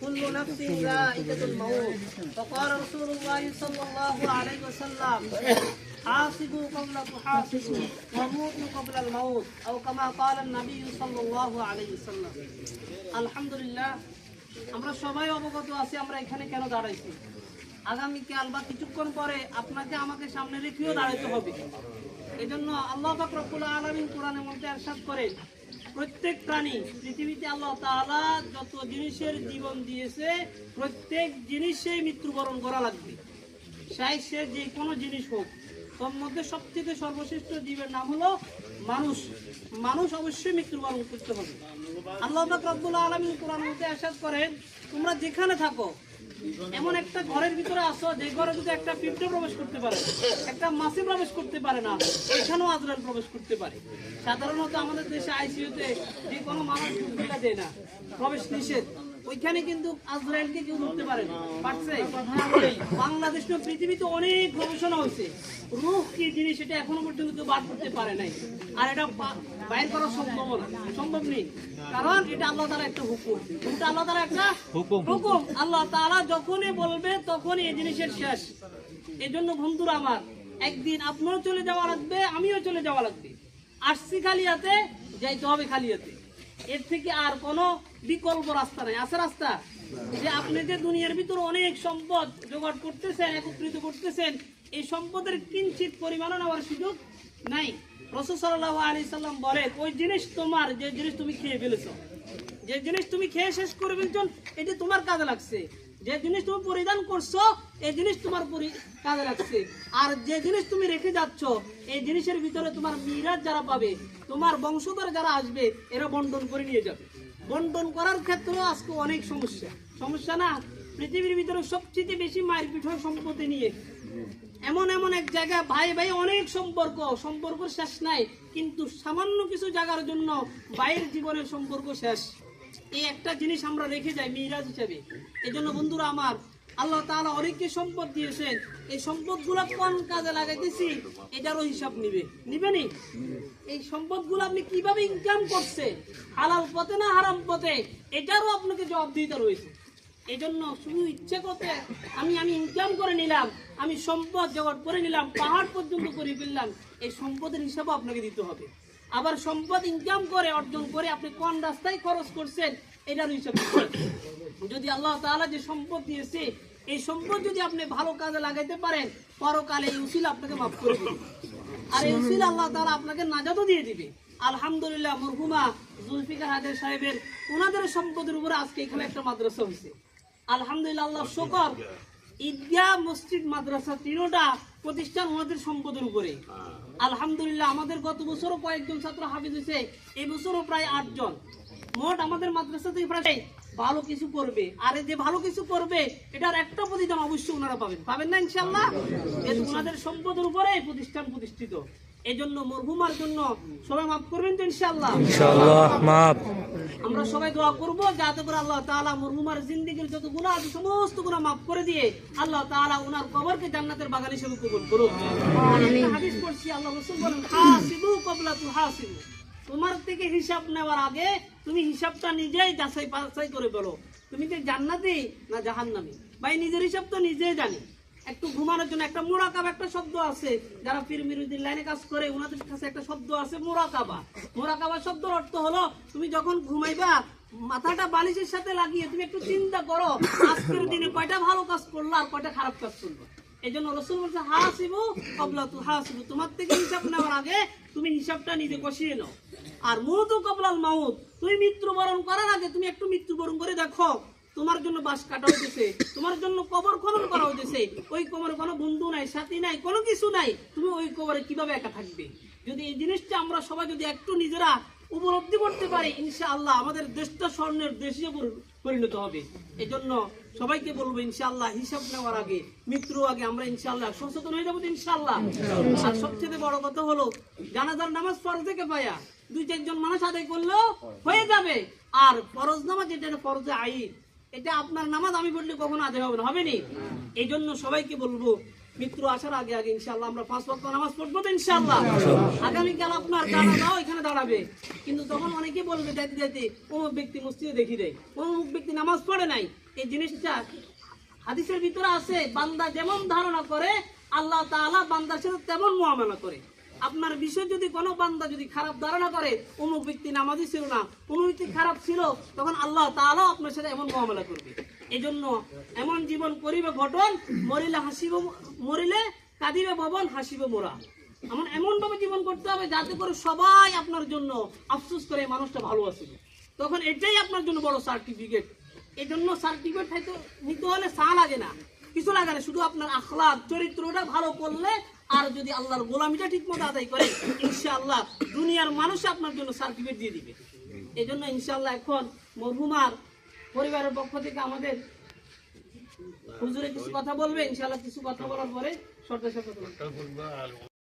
كل نفس ذائقة الموت وقال رسول الله صلى الله عليه وسلم حاسبوا قبل تحاسبوا وموتوا قبل الموت أو كما قال النبي صلى الله عليه وسلم الحمد لله আমরা সবাই অবগত আছি আমরা এখানে কেন দাঁড়াইছি আগামীকাল বা কিছুক্ষণ পরে আপনাকে আমাকে সামনে রেখেও দাঁড়াতে হবে এই জন্য আল্লাহ পাক রব্বুল আলামিন কোরআনের মধ্যে ارشاد করেন প্রত্যেক প্রাণী পৃথিবীতে আল্লাহ তালা যত জিনিসের জীবন দিয়েছে, প্রত্যেক জিনিসেই মৃত্যুবরণ করা লাগবে। সাই সে যে কোনো জিনিস হোক, তোর মধ্যে সবথেকে সর্বশ্রেষ্ঠ জীবের নাম হলো মানুষ। মানুষ অবশ্যই মৃত্যুবরণ করতে হবে। আল্লাহ রব্বুল আলমী কোরআন মধ্যে আশাদ করেন, তোমরা যেখানে থাকো এমন একটা ঘরের ভিতরে আসো, যে ঘরে যদি একটা পিঁপড়ে প্রবেশ করতে পারে, একটা মাছি প্রবেশ করতে পারে না, এখানেও আজরাল প্রবেশ করতে পারে। সাধারণত আমাদের দেশে আইসিইউতে যে কোনো মানুষ দেয় না, প্রবেশ নিষেধ। ওইখানে কিন্তু আজরাইলকে কেউ ধরতে পারে পারছে? বাংলাদেশ পৃথিবীতে অনেক গবেষণা হয়েছে। রুখ কি জিনিস এটা এখনও পর্যন্ত কেউ বার করতে পারে নাই। আর এটা বাইর করা সম্ভব না সম্ভব নেই। কারণ এটা আল্লাহ তাআলা একটা হুকুম। এটা আল্লাহ তাআলা একটা হুকুম। হুকুম। আল্লাহ তাআলা যখনই বলবে তখনই এই জিনিসের শেষ। এই জন্য বন্ধুরা আমার একদিন আপনারও চলে যাওয়া লাগবে আমিও চলে যাওয়া লাগবে। আসছি খালি খালিয়াতে যাইতে হবে খালিয়াতে এর থেকে আর কোনো বিকল্প রাস্তা নাই। আছে রাস্তা? যে আপনি যে দুনিয়ার ভিতরে অনেক সম্পদ জোগাড় করতেছেন, একত্রিত করতেছেন, এই সম্পদের কিঞ্চিত পরিমাণও নেওয়ার সুযোগ নাই। রসুসাল্লাহ আলি সাল্লাম বলে, ওই জিনিস তোমার, যে জিনিস তুমি খেয়ে ফেলেছ, যে জিনিস তুমি খেয়ে শেষ করে ফেলছ, এটি তোমার কাজে লাগছে। যে জিনিস তুমি পরিধান করছ, এই জিনিস তোমার কাজে লাগছে। আর যে জিনিস তুমি রেখে যাচ্ছ, এই জিনিসের ভিতরে তোমার মিরাজ যারা পাবে, তোমার বংশধর যারা আসবে, এরা বন্টন করে নিয়ে যাবে। বন্টন করার ক্ষেত্রেও আজকে অনেক সমস্যা। সমস্যা না, পৃথিবীর ভিতরে সবচেয়ে বেশি মায়ের হয় সম্পত্তি নিয়ে। এমন এমন এক জায়গা ভাই ভাই অনেক সম্পর্ক সম্পর্ক শেষ নাই, কিন্তু সামান্য কিছু জায়গার জন্য ভাইয়ের জীবনের সম্পর্ক শেষ। এই একটা জিনিস আমরা রেখে যাই মিরাজ হিসেবে। এই জন্য বন্ধুরা আমার, আল্লাহ তাআলা অনেককে সম্পদ দিয়েছেন। এই সম্পদগুলো কোন কাজে লাগাইতেছি? এটারও হিসাব নিবে। নিবেনি এই সম্পদগুলো আপনি কীভাবে ইনকাম করছে? হালাল পথে না হারাম পথে? এটারও আপনাকে জবাবদিহিতা রয়েছে। এই জন্য শুধু ইচ্ছে করতে আমি আমি ইনকাম করে নিলাম, আমি সম্পদ জোগাড় করে নিলাম, পাহাড় পর্যন্ত করে ফেললাম, এই সম্পদের হিসাবও আপনাকে দিতে হবে। আবার সম্পদ ইনকাম করে, অর্জন করে আপনি কোন রাস্তায় খরচ করছেন, এটার হিসাব যদি আল্লাহ তাআলা যে সম্পদ দিয়েছে, এই সম্পদ যদি আপনি ভালো কাজে লাগাইতে পারেন, পরকালে এই উসিল আপনাকে মাফ করে দিবে। আর এই উসিল আল্লাহ তাআলা আপনাকে নাজাতও দিয়ে দিবে। আলহামদুলিল্লাহ, মরহুমা জুলফিকার হাজার সাহেবের ওনাদের সম্পদের উপরে আজকে এখানে একটা মাদ্রাসা হয়েছে। আলহামদুলিল্লাহ, আল্লাহ শকর ঈদগাহ মসজিদ মাদ্রাসা তিনোটা প্রতিষ্ঠান ওনাদের সম্পদের উপরে আলহামদুলিল্লাহ আমাদের গত বছরও কয়েকজন ছাত্র হাফিজ হয়েছে এই বছরও প্রায় আটজন। মোট আমাদের মাদ্রাসা থেকে প্রায় ভালো কিছু করবে। আর এই যে ভালো কিছু করবে এটার একটা প্রতিদান অবশ্যই ওনারা পাবেন। পাবেন না ইনশাল্লাহ ওনাদের সম্পদের উপরে প্রতিষ্ঠান প্রতিষ্ঠিত। এই জন্য মরহুমার জন্য সবাই মাফ করবেন তো ইনশাআল্লাহ। মাপ আমরা সবাই দোয়া করব যাতে করে আল্লাহ তাআলা মরহুমার জিন্দেগীর যত গুনাহ আছে সমস্ত গুনাহ মাফ করে দিয়ে আল্লাহ তাআলা ওনার কবরকে জান্নাতের বাগান হিসেবে কবুল আর একটা হাদিস পড়ছি আল্লাহ রাসূল বলেন হাসিবু ক্বাবলা তুহাসিবু তোমার থেকে হিসাব নেওয়ার আগে তুমি হিসাবটা নিজেই যাচাই বাছাই করে বলো। তুমি যে জান্নাতি না জাহান্নামি? ভাই নিজের হিসাব তো নিজেই জানি। একটু ঘুমানোর জন্য একটা মোরাকাবা একটা শব্দ আছে। যারা পীর মিরুদ্দিন লাইনে কাজ করে ওনাদের কাছে একটা শব্দ আছে, মোরাকাবা। মোরাকাবা শব্দের অর্থ হলো, তুমি যখন ঘুমাইবা, মাথাটা বালিশের সাথে লাগিয়ে তুমি একটু চিন্তা করো, আজকের দিনে কয়টা ভালো কাজ করল আর কয়টা খারাপ কাজ করল। এই জন্য রসুল বলছে, হাসিবু কবলা তু, হাসিবু, তোমার থেকে হিসাব নেওয়ার আগে তুমি হিসাবটা নিজে কষিয়ে নাও। আর মুহূর্ত কবলাল মাউত, তুমি মৃত্যুবরণ করার আগে তুমি একটু মৃত্যুবরণ করে দেখো। তোমার জন্য বাস কাটা হইতেছে, তোমার জন্য কবর খনন করা হইতেছে, ওই কবরে কোনো বন্ধু নাই, সাথী নাই, কোনো কিছু নাই, তুমি ওই কবরে কীভাবে একা থাকবে? যদি এই জিনিসটা আমরা সবাই যদি একটু নিজেরা উপলব্ধি করতে পারি, ইনশাআল্লাহ আমাদের দেশটা স্বর্ণের দেশে পরিণত হবে। এই জন্য সবাইকে বলব, ইনশাআল্লাহ হিসাব নেওয়ার আগে, মৃত্যুর আগে আমরা ইনশাআল্লাহ সচেতন হয়ে যাব ইনশাআল্লাহ। আর সবচেয়ে বড় কথা হলো, জানাজার নামাজ ফরজ থেকে পায়া, দুই চারজন মানুষ আদায় করলেও হয়ে যাবে। আর ফরজ নামাজ, যেটা ফরজে আইন এটা আপনার নামাজ আমি পড়লে কখনো আদায় হবে না হবে নি? এই জন্য সবাইকে বলব মৃত্যু আসার আগে আগে ইনশাল্লাহ আমরা পাঁচ বক্ত নামাজ পড়ব তো ইনশাল্লাহ আগামীকাল আপনার জানাজাও এখানে দাঁড়াবে। কিন্তু তখন অনেকে বলবে যাইতে যাইতে অমুক ব্যক্তি মসজিদে দেখি দেয় অমুক ব্যক্তি নামাজ পড়ে নাই। এই জিনিসটা হাদিসের ভিতরে আছে বান্দা যেমন ধারণা করে আল্লাহ তাআলা বান্দার সাথে তেমন মুআমালা করে। আপনার বিষয় যদি কোনো বান্দা যদি খারাপ ধারণা করে, অমুক ব্যক্তি নামাজি ছিল না, অমুক ব্যক্তি খারাপ ছিল, তখন আল্লাহ তাআলা আপনার সাথে এমন মহামেলা করবে। এই জন্য এমন জীবন করিবে ঘটন, মরিলে হাসিব, মরিলে কাঁদিবে ভবন হাসিবে মোরা। এমন এমন ভাবে জীবন করতে হবে যাতে করে সবাই আপনার জন্য আফসোস করে মানুষটা ভালো আছে। তখন এটাই আপনার জন্য বড় সার্টিফিকেট এই জন্য সার্টিফিকেট হয়তো নিতে হলে চা লাগে না। কিছু লাগে না, শুধু আপনার আখলাক চরিত্রটা ভালো করলে আর যদি আল্লাহর গোলামিটা ঠিক মতো আদায় করে, ইনশাআল্লাহ দুনিয়ার মানুষ আপনার জন্য সার্টিফিকেট দিয়ে দিবে। এই জন্য ইনশাআল্লাহ এখন মরহুমার পরিবারের পক্ষ থেকে আমাদের হুজুরে কিছু কথা বলবে, ইনশাআল্লাহ কিছু কথা বলার পরে সর্দার শর্ত